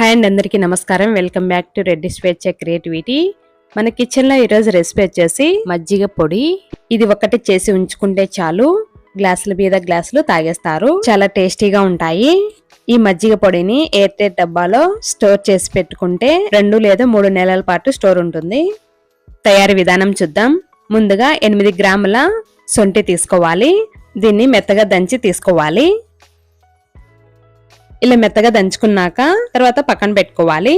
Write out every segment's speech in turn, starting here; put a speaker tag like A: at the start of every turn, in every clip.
A: Hi and అందరికీ నమస్కారం. Welcome back to Reddy స్వేచ్ఛ క్రియేటివిటీ మన కిచెన్లో ఈరోజు రెసిపీ వచ్చేసి మజ్జిగ పొడి. ఇది ఒకటి చేసి ఉంచుకుంటే చాలు. గ్లాసుల మీద గ్లాసులు తాగేస్తారు. చాలా టేస్టీగా ఉంటాయి. ఈ మజ్జిగ పొడిని ఎయిర్ టైట్ డబ్బాలో స్టోర్ చేసి పెట్టుకుంటే రెండు లేదా మూడు నెలల పాటు స్టోర్ ఉంటుంది. తయారీ విధానం చూద్దాం. ముందుగా ఎనిమిది గ్రాముల సొంటి తీసుకోవాలి. దీన్ని మెత్తగా దంచి తీసుకోవాలి. ఇలా మెత్తగా దంచుకున్నాక తర్వాత పక్కన పెట్టుకోవాలి.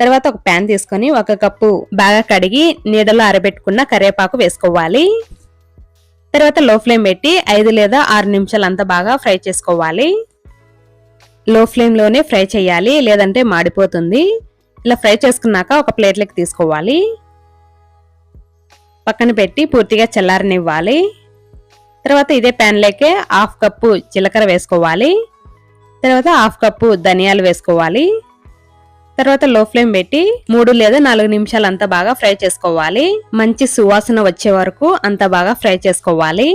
A: తర్వాత ఒక ప్యాన్ తీసుకొని ఒక కప్పు బాగా కడిగి నీడలో ఆరబెట్టుకున్న కరివేపాకు వేసుకోవాలి. తర్వాత లో ఫ్లేమ్ పెట్టి ఐదు లేదా ఆరు నిమిషాలు అంతా బాగా ఫ్రై చేసుకోవాలి. లో ఫ్లేమ్లోనే ఫ్రై చేయాలి లేదంటే మాడిపోతుంది. ఇలా ఫ్రై చేసుకున్నాక ఒక ప్లేట్లోకి తీసుకోవాలి. పక్కన పెట్టి పూర్తిగా చల్లారనివ్వాలి. తర్వాత ఇదే ప్యాన్లోకే హాఫ్ కప్పు జీలకర్ర వేసుకోవాలి. తర్వాత హాఫ్ కప్పు ధనియాలు వేసుకోవాలి. తర్వాత లో ఫ్లేమ్ పెట్టి మూడు లేదా నాలుగు నిమిషాలు అంతా బాగా ఫ్రై చేసుకోవాలి. మంచి సువాసన వచ్చే వరకు అంత బాగా ఫ్రై చేసుకోవాలి.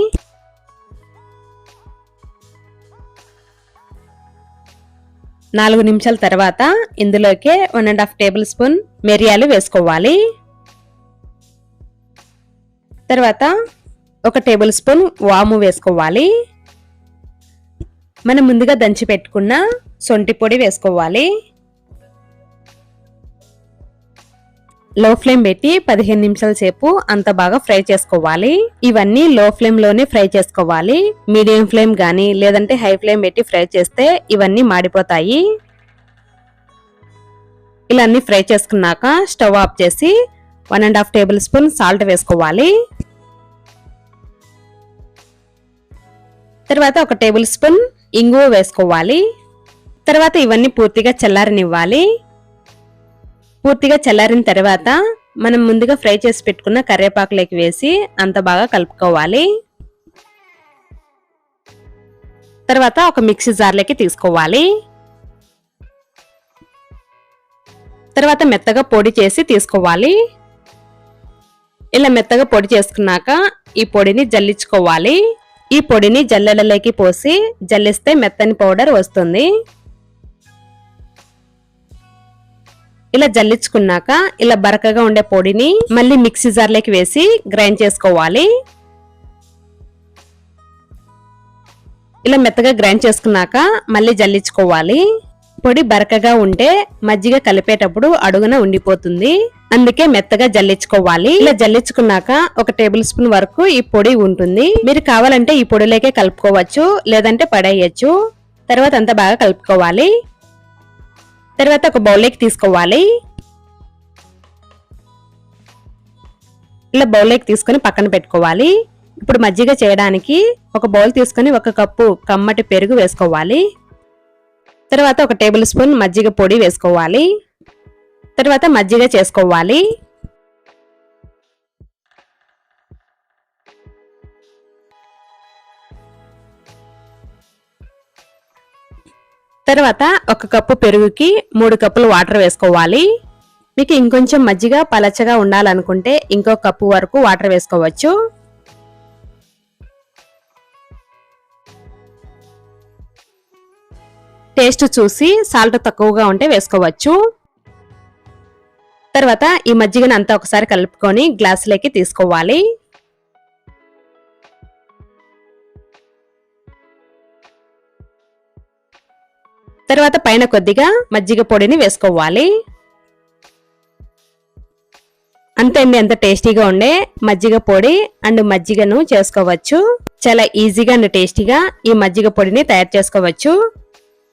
A: నాలుగు నిమిషాల తర్వాత ఇందులోకే one and half tablespoon మిరియాలు వేసుకోవాలి. తర్వాత ఒక టేబుల్ స్పూన్ వాము వేసుకోవాలి. మనం ముందుగా దంచి పెట్టుకున్న సొంటి పొడి వేసుకోవాలి. లో ఫ్లేమ్ పెట్టి పదిహేను నిమిషాల సేపు అంత బాగా ఫ్రై చేసుకోవాలి. ఇవన్నీ లో ఫ్లేమ్లోనే ఫ్రై చేసుకోవాలి. మీడియం ఫ్లేమ్ గానీ లేదంటే హై ఫ్లేమ్ పెట్టి ఫ్రై చేస్తే ఇవన్నీ మాడిపోతాయి. ఇలా అన్ని ఫ్రై చేసుకున్నాక స్టవ్ ఆఫ్ చేసి one and half tablespoon salt వేసుకోవాలి. తర్వాత ఒక టేబుల్ స్పూన్ ఇంగువ వేసుకోవాలి. తర్వాత ఇవన్నీ పూర్తిగా చల్లారనివ్వాలి. పూర్తిగా చల్లారిన తర్వాత మనం ముందుగా ఫ్రై చేసి పెట్టుకున్న కరివేపాకులోకి వేసి అంత బాగా కలుపుకోవాలి. తర్వాత ఒక మిక్సీ జార్లోకి తీసుకోవాలి. తర్వాత మెత్తగా పొడి చేసి తీసుకోవాలి. ఇలా మెత్తగా పొడి చేసుకున్నాక ఈ పొడిని జల్లించుకోవాలి. ఈ పొడిని జల్లెలలోకి పోసి జల్లిస్తే మెత్తని పౌడర్ వస్తుంది. ఇలా జల్లించుకున్నాక ఇలా బరకగా ఉండే పొడిని మళ్ళీ మిక్సీ జార్లోకి వేసి గ్రైండ్ చేసుకోవాలి. ఇలా మెత్తగా గ్రైండ్ చేసుకున్నాక మళ్ళీ జల్లించుకోవాలి. పొడి బరకగా ఉంటే మజ్జిగ కలిపేటప్పుడు అడుగున ఉండిపోతుంది. అందుకే మెత్తగా జల్లించుకోవాలి. ఇలా జల్లించుకున్నాక ఒక టేబుల్ స్పూన్ వరకు ఈ పొడి ఉంటుంది. మీరు కావాలంటే ఈ పొడిలోకే కలుపుకోవచ్చు లేదంటే పడేయచ్చు. తర్వాత అంతా బాగా కలుపుకోవాలి. తర్వాత ఒక బౌల్లోకి తీసుకోవాలి. ఇలా బౌల్లోకి తీసుకొని పక్కన పెట్టుకోవాలి. ఇప్పుడు మజ్జిగ చేయడానికి ఒక బౌల్ తీసుకొని ఒక కప్పు కమ్మటి పెరుగు వేసుకోవాలి. తర్వాత ఒక టేబుల్ స్పూన్ మజ్జిగ పొడి వేసుకోవాలి. తర్వాత మజ్జిగ చేసుకోవాలి. తర్వాత ఒక కప్పు పెరుగుకి మూడు కప్పులు వాటర్ వేసుకోవాలి. మీకు ఇంకొంచెం మజ్జిగ పలచగా ఉండాలనుకుంటే ఇంకో కప్పు వరకు వాటర్ వేసుకోవచ్చు. టేస్ట్ చూసి సాల్ట్ తక్కువగా ఉంటే వేసుకోవచ్చు. తర్వాత ఈ మజ్జిగను అంతా ఒకసారి కలుపుకొని గ్లాసులోకి తీసుకోవాలి. తర్వాత పైన కొద్దిగా మజ్జిగ పొడిని వేసుకోవాలి. అంతే అండి ఎంత టేస్టీగా ఉండే మజ్జిగ పొడి అండ్ మజ్జిగను చేసుకోవచ్చు. చాలా ఈజీగా అండ్ టేస్టీగా ఈ మజ్జిగ పొడిని తయారు చేసుకోవచ్చు.